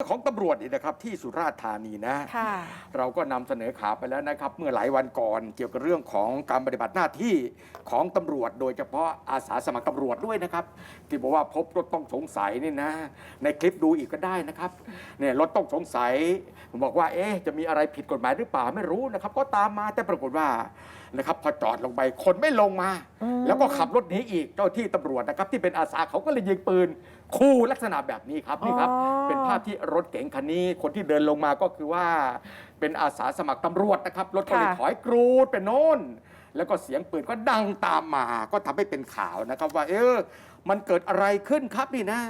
ของตำรวจนี่นะครับที่สุราษฎร์ธานีนะค่ะเราก็นำเสนอข่าวไปแล้วนะครับ เมื่อหลายวันก่อนเกี่ยวกับเรื่องของการปฏิบัติหน้าที่ของตำรวจ โดยเฉพาะอาสาสมัครตำรวจด้วยนะครับ ที่บอกว่าพบรถต้องสงสัยนี่นะ ในคลิปดูอีกก็ได้นะครับเนี่ยรถต้องสงสัยบอกว่าเอ๊ะจะมีอะไรผิดกฎหมายหรือเปล่าไม่รู้นะครับ ก็ตามมาแต่ปรากฏว่านะครับพอจอดลงไปคนไม่ลงมาอืมแล้วก็ขับรถหนีอีกเจ้าที่ตำรวจนะครับที่เป็นอาสาเขาก็เลยยิงปืนคู่ลักษณะแบบนี้ครับนี่ครับอ๋อเป็นภาพที่รถเก๋งคันนี้ คนที่เดินลงมาก็คือว่าเป็นอาสาสมัครตำรวจนะครับ รถก็เลยค่ะ ถอยกรูดไปโน่น แล้วก็เสียงปืนก็ดังตามมา ก็ทำให้เป็นข่าวนะครับ ว่า เออมันเกิดอะไรขึ้นครับนี่นะ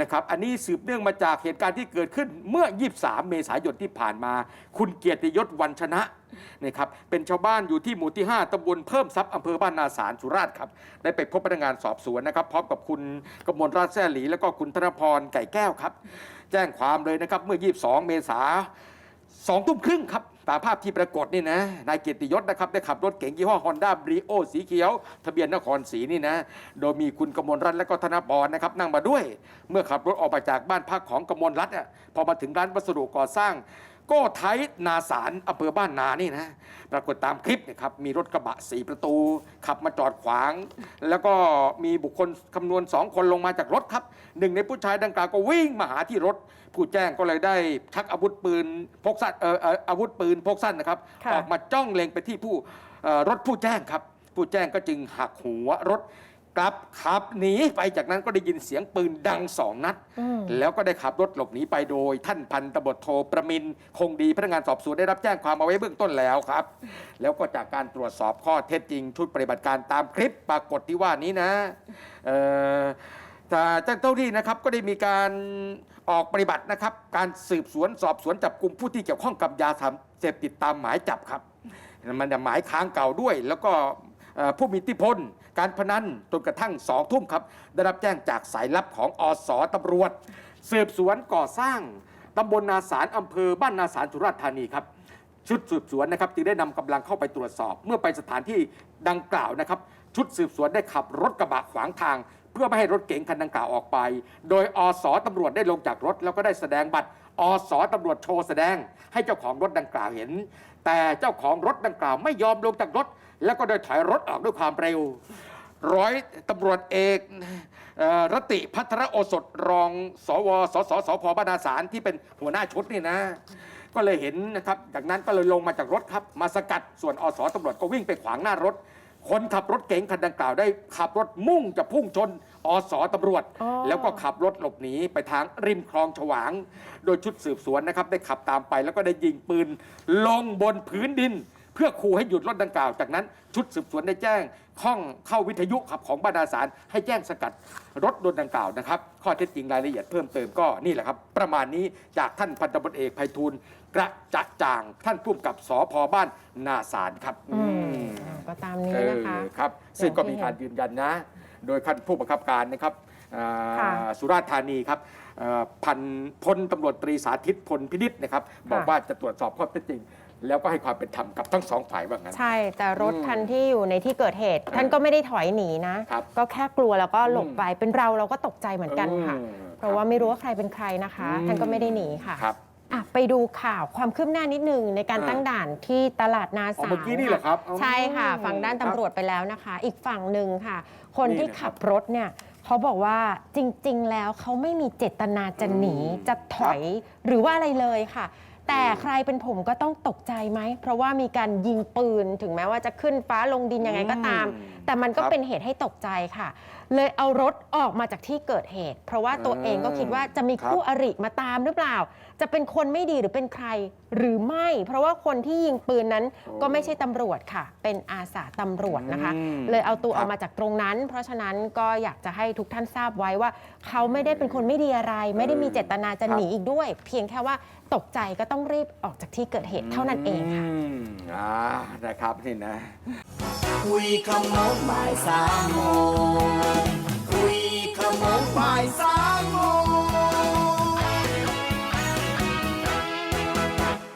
นะครับอันนี้สืบเนื่องมาจากเหตุการณ์ที่เกิดขึ้นเมื่อ 23 เมษายนที่ผ่านมา คุณเกียรติยศวันชนะนะครับเป็นชาวบ้านอยู่ที่หมู่ที่ 5ตำบลเพิ่มทรัพย์อำเภอบ้านนาสารสุราษฎร์ครับได้ไปพบพนักงานสอบสวนนะครับพร้อมกับคุณกมลราชแซ่หลี แล้วก็คุณธนพรไก่แก้วครับ แจ้งความเลยนะครับเมื่อ 22 เมษาสองทุ่มครึ่งครับ ตามภาพที่ปรากฏนี่นะนายเกียรติยศนะครับได้ขับรถเก๋งยี่ห้อฮอนด้าบรีโอสีเขียว ทะเบียนนครศรีนี่นะ โดยมีคุณกมลรัตน์และก็ธนพรนะครับนั่งมาด้วย เมื่อขับรถออกมาจากบ้านพักของกมลรัตน์พอมาถึงร้านวัสดุก่อสร้าง ก็ไทยนาสารอำเภอบ้านนานี่นะปรากฏตามคลิปเนะครับมีรถกระบะสี่ประตู ขับมาจอดขวาง แล้วก็มีบุคคลคำนวณสองคนลงมาจากรถครับหนึ่งในผู้ชายดังกล่าวก็วิ่งมาหาที่รถ ผู้แจ้งก็เลยได้ชักอาวุธปืนพกสั้นเอ่อเอ่ออาวุธปืนพกสั้นนะครับ ค่ะ ออกมาจ้องเล็งไปที่ผู้เอ่อรถผู้แจ้งครับ ผู้แจ้งก็จึงหักหัวรถ กลับขับหนีไปจากนั้นก็ได้ยินเสียงปืนดังสองนัด อืม แล้วก็ได้ขับรถหลบหนีไปโดย ท่านพันตำรวจโทประมินทร์คงดีพนักงานสอบสวนได้รับแจ้งความเอาไว้เบื้องต้นแล้วครับ แล้วก็จากการตรวจสอบข้อเท็จจริง ชุดปฏิบัติการตามคลิปปรากฏที่ว่านี้นะเอ่อแต่เจ้าหน้าที่นะครับก็ได้มีการออกปฏิบัตินะครับ การสืบสวนสอบสวนจับกลุ่มผู้ที่เกี่ยวข้องกับยาเสพติดตามหมายจับครับ มันจะหมายค้างเก่าด้วย แล้วก็เอ่อผู้มีอิทธิพล การพนันจนกระทั่งสองทุ่มครับ ได้รับแจ้งจากสายลับของอสตำรวจสืบสวนก่อสร้างตำบลนาสารอำเภอบ้านนาสารสุราษฎร์ธานีครับชุดสืบสวนนะครับจึงได้นำกำลังเข้าไปตรวจสอบ เมื่อไปสถานที่ดังกล่าวนะครับ ชุดสืบสวนได้ขับรถกระบะขวางทาง เพื่อไม่ให้รถเก๋งคันดังกล่าวออกไป โดยอสตำรวจได้ลงจากรถแล้วก็ได้แสดงบัตร อสตำรวจโชว์แสดง ให้เจ้าของรถดังกล่าวเห็น แต่เจ้าของรถดังกล่าวไม่ยอมลงจากรถ แล้วก็ได้ถอยรถออกด้วยความเร็ว ร้อยตำรวจเอกเอ่อรติพัทรโอสถรองสวสสสพบ้านนาสารที่เป็นหัวหน้าชุดนี่นะ ก็เลยเห็นนะครับ จากนั้นก็เลยลงมาจากรถครับ มาสกัดส่วนอสตำรวจก็วิ่งไปขวางหน้ารถ คนขับรถเก๋งคันดังกล่าวได้ขับรถมุ่งจะพุ่งชนอสตำรวจ อ๋อ แล้วก็ขับรถหลบหนีไปทางริมคลองฉวาง โดยชุดสืบสวนนะครับ ได้ขับตามไปแล้วก็ได้ยิงปืน ลงบนพื้นดิน เพื่อขู่ให้หยุดรถดังกล่าว จากนั้นชุดสืบสวนได้แจ้งข้องเข้าวิทยุขับของบรรดาสารให้แจ้งสกัดรถโดนดังกล่าวนะครับ ข้อเท็จจริงรายละเอียดเพิ่มเติมก็นี่แหละครับ ประมาณนี้จากท่านพันตำรวจเอกไพฑูรย์กระจะจ่าง ท่านผู้กำกับสพบ้านนาสารครับ อืมอืมอ่า ก็ตามนี้เออนะคะครับซึ่งก็มีอย่างที่การยืนยันนะ โดยขั้นผู้บังคับการนะครับอ่าค่ะ สุราษฎร์ธานีครับเอ่อพันพลตำรวจตรีสาธิตพลพินิษนะครับ บอกว่าจะตรวจสอบข้อเท็จจริง แล้วก็ให้ความเป็นธรรมกับทั้งสองฝ่ายว่างั้น ใช่แต่รถอืมคันที่อยู่ในที่เกิดเหตุ ท่านก็ไม่ได้ถอยหนีนะ ครับก็แค่กลัวแล้วก็หลบอืมไปเป็นเราเราก็ตกใจเหมือนกันค่ะ อืมเพราะว่าไม่รู้ว่าใครเป็นใครนะคะ อืม ท่านก็ไม่ได้หนีค่ะ ครับ อะไปดูข่าวความคืบหน้านิดนึงในการอ่า ตั้งด่านที่ตลาดนาอ๋อสาเมื่อกี้นี่เหรอครับใช่ค่ะอืมฝั่งด้านครับตำรวจไปแล้วนะคะ อีกฝั่งหนึ่งค่ะ คนนี่ที่นะครับขับรถเนี่ยเขาบอกว่าจริง ๆ แล้วเขาไม่มีเจตนาจะหนีอืม จะถอยหรือว่าอะไรเลยค่ะ แต่ใครเป็นผมก็ต้องตกใจไหม เพราะว่ามีการยิงปืนถึงแม้ว่าจะขึ้นฟ้าลงดินยังไงก็ตาม อืมแต่มันก็ครับ เป็นเหตุให้ตกใจค่ะ เลยเอารถออกมาจากที่เกิดเหตุ เพราะว่าตัวเองก็คิดว่าจะมีครับคู่อริมาตามหรือเปล่า จะเป็นคนไม่ดีหรือเป็นใครหรือไม่ เพราะว่าคนที่ยิงปืนนั้นโอ้ก็ไม่ใช่ตำรวจค่ะ เป็นอาสาตำรวจนะคะอืมเลยเอาตัวครัอบอกมาจากตรงนั้น เพราะฉะนั้นก็อยากจะให้ทุกท่านทราบไว้ว่า เขาไม่ได้เป็นคนไม่ดีอะไร ไม่ได้มีเจตนาจะหนีอีกด้วย เพียงแค่ว่าตกใจก็ต้องรีบออกจากที่เกิดเหตุเท่านั้นเองค่ะมอ่านะครับนี่นะ คุยขโมงบ่ายสามโมงคุยขโมงบ่ายสามโมง